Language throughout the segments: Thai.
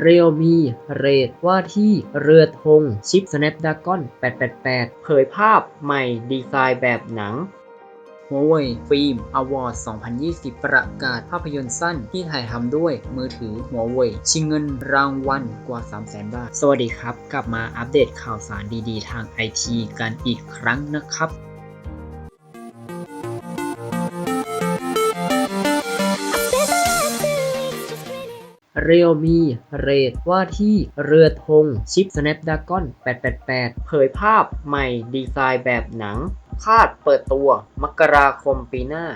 เรียวมีเรทว่าที่เรือธงชิป Snapdragon 888 เผยภาพใหม่ดีไซน์แบบหนังหัวเว่ยฟิล์มอวอร์ด2020 ประกาศภาพยนตร์สั้นที่ถ่ายทำด้วยมือถือหัวเว่ยชิงเงินรางวัลกว่า 300,000 บาท สวัสดีครับ กลับมาอัปเดตข่าวสารดีๆ ทางไอทีกันอีกครั้งนะครับ เรียวมีเรดว่าที่เรือธงชิป Snapdragon 888 เผยภาพใหม่ดีไซน์แบบหนัง คาดเปิดตัวมกราคมปีหน้า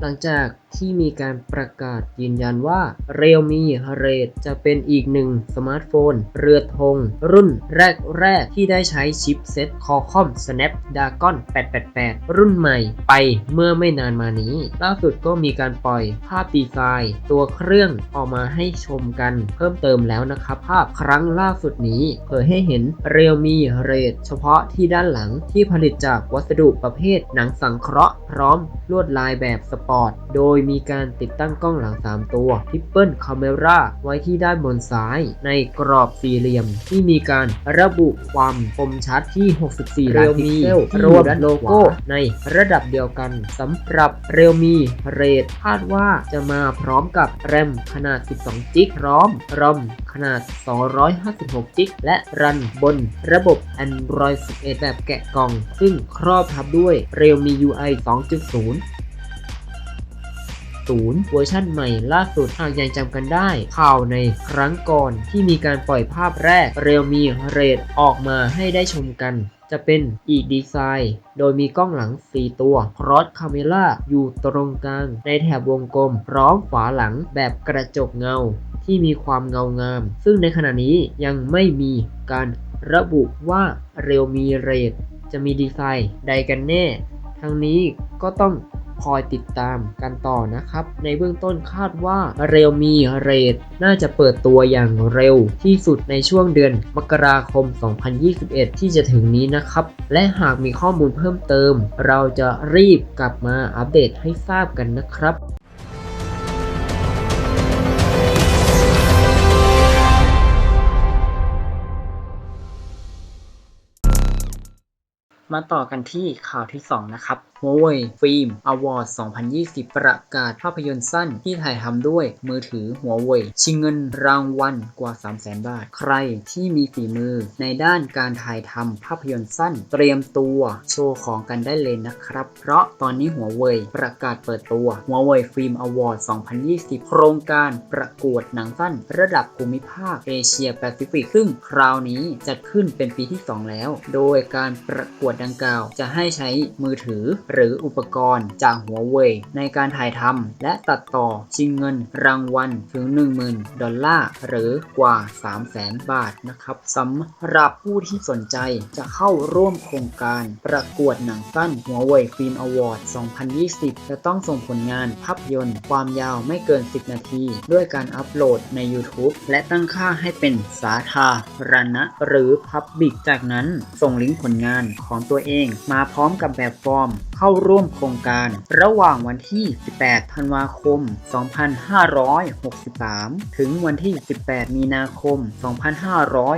หลังจากที่มีการประกาศยืนยันว่า Realme Red จะเป็นอีกหนึ่งสมาร์ทโฟน เรือธงรุ่นแรก ๆ ที่ได้ใช้ชิปเซ็ต Qualcomm Snapdragon 888 รุ่นใหม่ไปเมื่อไม่นานมานี้ ล่าสุดก็มีการปล่อยภาพดีไซน์ ตัวเครื่องออกมาให้ชมกันเพิ่มเติมแล้วนะครับ ภาพครั้งล่าสุดนี้เผยให้เห็น Realme Red เฉพาะที่ด้านหลังที่ผลิตจากวัสดุประเภทหนังสังเคราะห์พร้อมลวดลายแบบสปอร์ต โดยมีการติดตั้งกล้องหลัง 3 ตัว Triple Camera ไว้ที่ด้านบนซ้าย ในกรอบสี่เหลี่ยม ที่มีการระบุความคมชัดที่ 64 ล้านพิกเซลรวมโลโก้ในระดับเดียวกันสำหรับ Realme Red คาดว่าจะมาพร้อมกับแรมขนาด 12 จิกพร้อม ROM ขนาด 256 จิกและรันบนระบบ Android 11 แบบแกะกล่อง ซึ่งครอบทับด้วย Realme UI 2.0 0 เวอร์ชั่นใหม่ล่าสุดหากยังจำกันได้ข่าวในครั้งก่อนที่มีการปล่อยภาพแรก Realme Red ออกมาให้ได้ชมกัน จะเป็นอีกดีไซน์โดยมีกล้องหลัง 4 ตัว Cross Camera อยู่ตรงกลาง ในแถบวงกลม พร้อมฝาหลังแบบกระจกเงา ที่มีความเงางาม ซึ่งในขณะนี้ยังไม่มีการระบุว่า Realme Red จะมีดีไซน์ใดกันแน่ ทั้งนี้ก็ต้อง คอยติดตามกันต่อนะครับ ในเบื้องต้นคาดว่าเร็วมีเรทน่าจะเปิดตัวอย่างเร็วที่สุดในช่วงเดือนมกราคม 2021 ที่จะถึงนี้นะครับ และหากมีข้อมูลเพิ่มเติม เราจะรีบกลับมาอัปเดตให้ทราบกันนะครับมาต่อกันที่ข่าวที่ 2 นะครับ Huawei Film Award 2020 ประกาศภาพยนตร์สั้นที่ถ่ายทำด้วยมือถือ Huawei ชิงเงินรางวัลกว่า 300,000 บาท ใครที่มีฝีมือในด้านการถ่ายทำภาพยนตร์สั้น เตรียมตัวโชว์ของกันได้เลยนะครับ เพราะตอนนี้ Huawei ประกาศเปิดตัว Huawei Film Award 2020 โครงการประกวดหนังสั้น ระดับภูมิภาคเอเชียแปซิฟิก ซึ่งคราวนี้จัดขึ้นเป็นปีที่ 2 แล้ว โดยการประกวดดังกล่าวจะให้ใช้มือถือหรืออุปกรณ์จากหัวเว่ยในการถ่ายทำและตัดต่อชิงเงินรางวัลถึง 10,000 ดอลลาร์ หรือกว่า 300,000 บาทนะครับสำหรับผู้ที่สนใจจะเข้าร่วมโครงการประกวดหนังสั้นหัวเว่ยฟิล์มอวอร์ด 2020 จะต้องส่งผลงานภาพยนตร์ ความยาวไม่เกิน 10 นาที ด้วยการอัปโหลดใน YouTube และตั้งค่าให้เป็นสาธารณะ หรือ Public จากนั้นส่งลิงก์ผลงานของตัวเองมาพร้อมกับแบบฟอร์มเข้าร่วมโครงการ ระหว่างวันที่ 18 ธันวาคม 2563 ถึงวันที่ 18 มีนาคม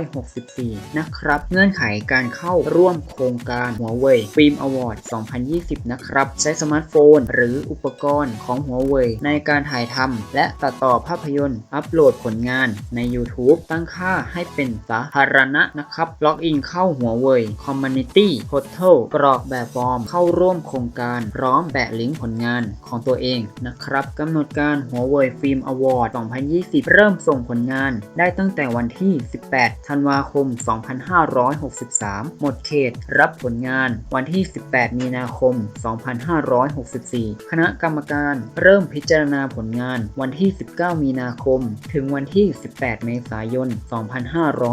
2564 นะครับ เงื่อนไขการเข้าร่วมโครงการหัวเว่ยฟิล์มอวอร์ด2020 นะครับ ใช้สมาร์ทโฟน หรืออุปกรณ์ของหัวเว่ยในการถ่ายทำและตัดต่อภาพยนตร์ อัปโหลดผลงานใน YouTube ตั้งค่าให้เป็นสาธารณะนะครับ ล็อกอินเข้าหัวเว่ย Community Portal กรอกแบบฟอร์มเข้าร่วมโครงการพร้อมแปะลิงก์ผลงานของตัวเองนะครับกำหนดการหัวเว่ยฟิล์มอวอร์ด 2020 เริ่มส่งผลงาน ได้ตั้งแต่วันที่ 18 ธันวาคม 2563 หมดเขตรับผลงาน วันที่ 18 มีนาคม 2564 คณะกรรมการเริ่มพิจารณาผลงาน วันที่ 19 มีนาคม ถึงวันที่ 18 เมษายน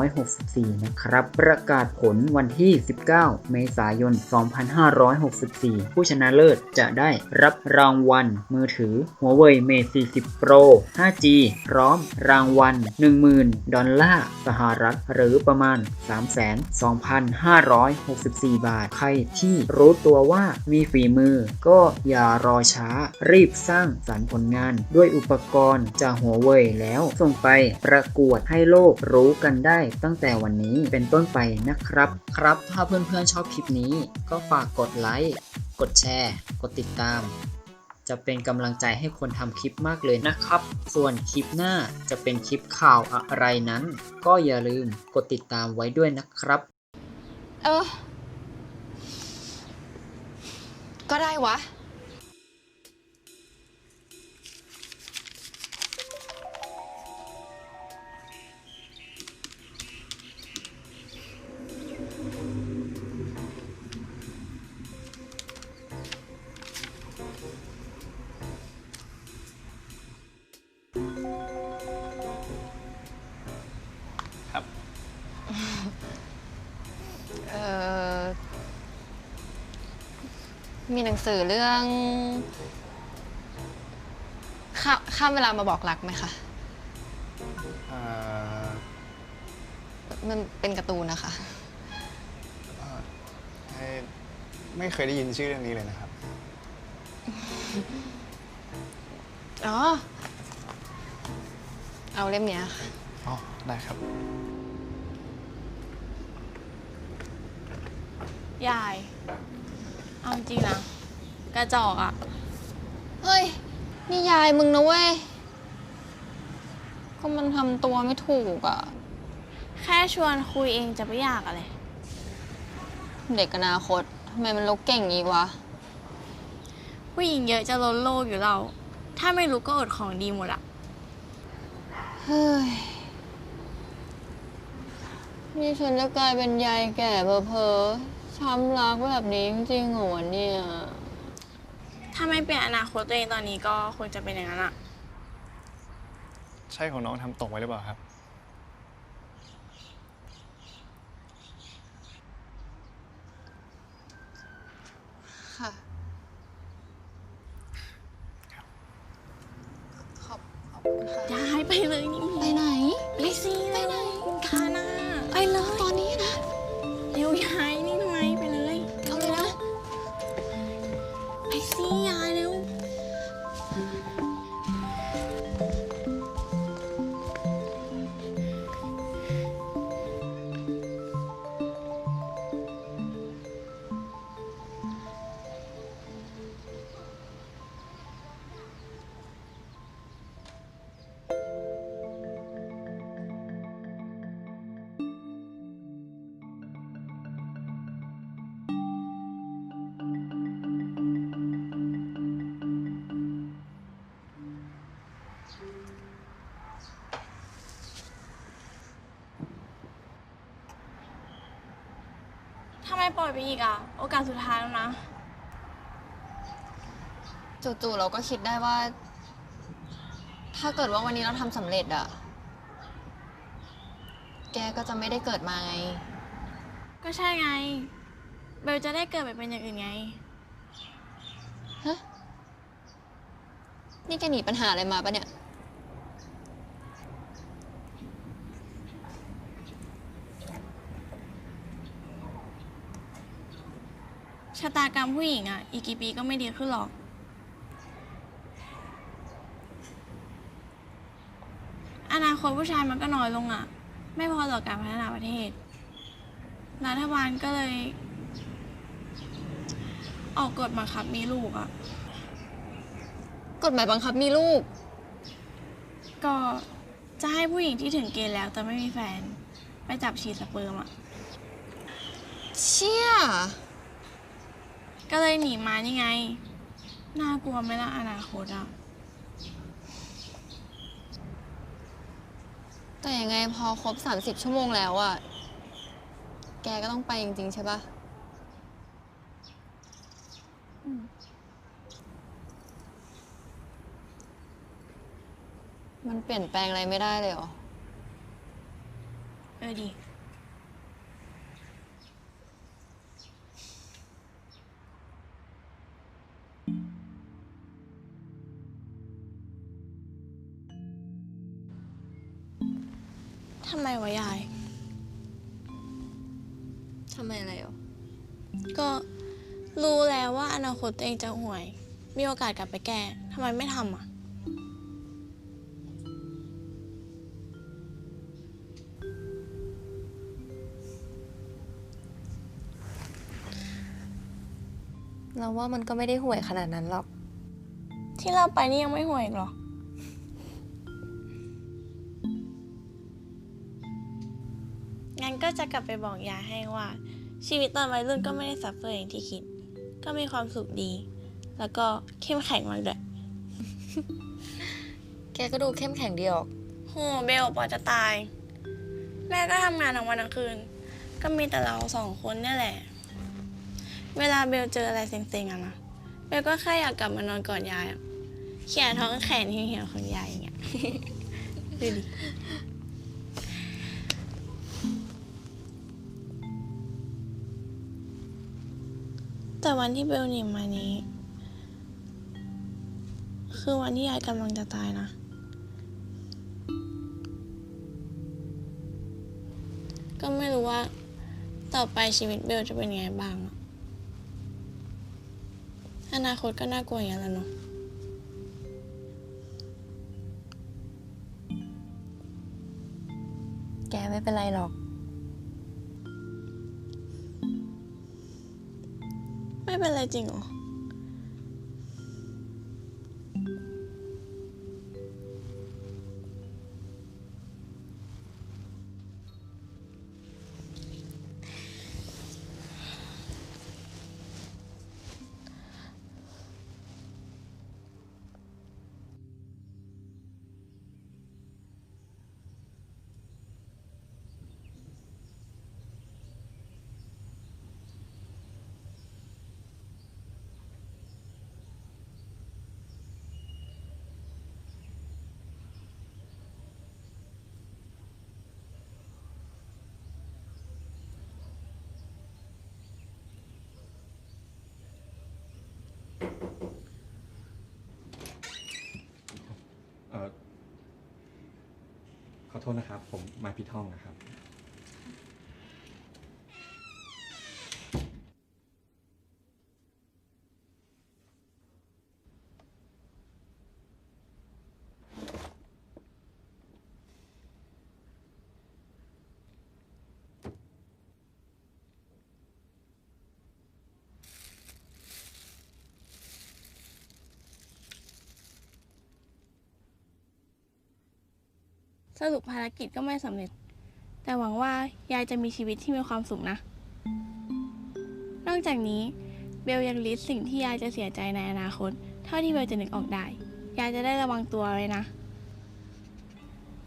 2564 นะครับ ประกาศผลวันที่ 19 เมษายน 2564ผู้ชนะเลิศจะได้รับรางวัล มือถือ Huawei Mate 40 Pro 5G พร้อมรางวัล 10,000 ดอลลาร์สหรัฐ หรือประมาณ 32,564 บาท ใครที่รู้ตัวว่ามีฝีมือ ก็อย่ารอช้า รีบสร้างสรรค์ผลงานด้วยอุปกรณ์จากหัวเว่ยแล้วส่งไปประกวดให้โลกรู้กันได้ตั้งแต่วันนี้เป็นต้นไปนะครับ ครับ ถ้าเพื่อนๆชอบคลิปนี้ก็ฝากกดไลค์กดแชร์ กดติดตาม จะเป็นกำลังใจให้คนทำคลิปมากเลยนะครับ ส่วนคลิปหน้าจะเป็นคลิปข่าวอะไรนั้น ก็อย่าลืมกดติดตามไว้ด้วยนะครับ เออ ก็ได้วะ เออมีหนังสือเรื่องข้าข้ามเวลามาบอกรักไหมคะเอ่อมันเป็นการ์ตูนนะคะไม่ไม่เคยได้ยินชื่อเรื่องนี้เลยนะครับ อ๋อ เอาเล่มเนี้ยค่ะ อ๋อ ได้ครับ ยาย เอาจริงนะ กระจอกอะเฮ้ย นี่ยายมึงนะเว้ย ก็มันทำตัวไม่ถูกอะ่ะแค่ชวนคุยเองจะไม่อยากอะไร เด็กอนาคตทำไมมันลกเก่งงี้วะ ผู้หญิงเยอะจะล้นโลกอยู่เรา ถ้าไม่รู้ก็อดของดีหมดอะเฮ้ย นี่ฉันจะกลายเป็นยายแก่เพอๆ ช้ำรักแบบนี้จริงๆเหรอวะเนี่ย ถ้าไม่เปลี่ยนอนาคตตัวเองตอนนี้ก็ควรจะเป็นอย่างนั้นอะใช่ของน้องทำตกไว้หรือเปล่าครับ ค่ะขอบขอบคุณค่ะยายไปเลยนี่ไปไหน ไปสิไปไหน ทำไมปล่อยไปอีกอะโอกาสสุดท้ายแล้วนะ จู่ๆเราก็คิดได้ว่า ถ้าเกิดว่าวันนี้เราทำสำเร็จอะแกก็จะไม่ได้เกิดมาไง ก็ใช่ไง เบลจะได้เกิดไปเป็นอย่างอื่นไง ฮะ นี่แกหนีปัญหาอะไรมาปะเนี่ย ชะตากรรมผู้หญิงอะ อีกกี่ปีก็ไม่ดีขึ้นหรอก อนาคตผู้ชายมันก็น้อยลงอะ ไม่พอต่อการพัฒนาประเทศ รัฐบาลก็เลย ออกกฎบังคับมีลูกอะ กฎหมายบังคับมีลูก ก็จะให้ผู้หญิงที่ถึงเกณฑ์แล้วแต่ไม่มีแฟน ไปจับฉีดสเปิร์มอะ เชี่ย ก็เลยหนีมานี่ไง น่ากลัวไหมล่ะอนาคตอะแต่ยังไงพอครบ 30 ชั่วโมงแล้วอะแกก็ต้องไปจริง ๆ ใช่ปะมันเปลี่ยนแปลงอะไรไม่ได้เลยเหรอ เออดี ทำไมอะไรอะก็รู้แล้วว่าอนาคตตัวเองจะห่วย มีโอกาสกลับไปแก้ทำไมไม่ทำอะ เราว่ามันก็ไม่ได้ห่วยขนาดนั้นหรอก ที่เราไปนี่ยังไม่ห่วยอีกเหรอ งั้นก็จะกลับไปบอกยายให้ว่า ชีวิตตอนวัยรุ่นก็ไม่ได้สับเฟอร์อย่างที่คิด ก็มีความสุขดี แล้วก็เข้มแข็งมากด้วยแกก็ดูเข้มแข็งดีออกโหเบลปอจะตาย แม่ก็ทำงานทั้งวันทั้งคืน ก็มีแต่เราสองคนเนี่ยแหละ เวลาเบลเจออะไรเซ็งๆอะนะเบลก็แค่อยากกลับมานอนกอดยายอะเขี่ยท้องแขนเหี่ยวๆของยายอย่างเงี้ยดูดิ แต่วันที่เบลหนีมานี้ คือวันที่ยายกำลังจะตายนะ ก็ไม่รู้ว่า ต่อไปชีวิตเบลจะเป็นไงบ้าง อนาคตก็น่ากลัวอย่างนั้นแหละเนาะแกไม่เป็นไรหรอก เป็นไรจริงเหรอเอ ขอโทษนะครับ ผมมาพิทองนะครับ สรุปภารกิจก็ไม่สำเร็จ แต่หวังว่ายายจะมีชีวิตที่มีความสุขนะ นอกจากนี้เบลยังลิสต์สิ่งที่ยายจะเสียใจในอนาคต เท่าที่เบลจะนึกออกได้ ยายจะได้ระวังตัวไว้นะ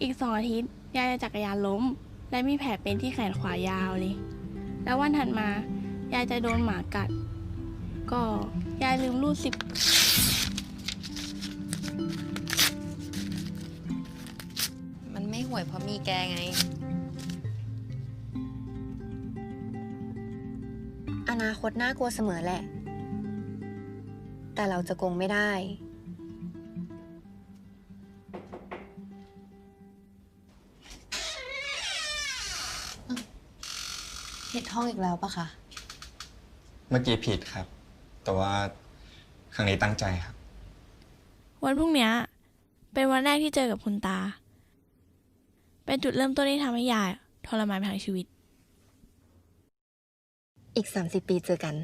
อีกสองอาทิตย์ยายจะจักรยานล้ม และมีแผลเป็นที่แขนขวายาวเลย แล้ววันถัดมายายจะโดนหมากัด ก็ยายลืมรูดซิป ห่วยเพราะมีแกไง อนาคตน่ากลัวเสมอแหละ แต่เราจะโกงไม่ได้เห็ดห้องอีกแล้วปะคะ เมื่อกี้ผิดครับ แต่ว่าครั้งนี้ตั้งใจครับ วันพรุ่งเนี้ยเป็นวันแรกที่เจอกับคุณตา เป็นจุดเริ่มต้นที่ทำให้ยายทรมานไปทั้งชีวิต อีก 30 ปีเจอกัน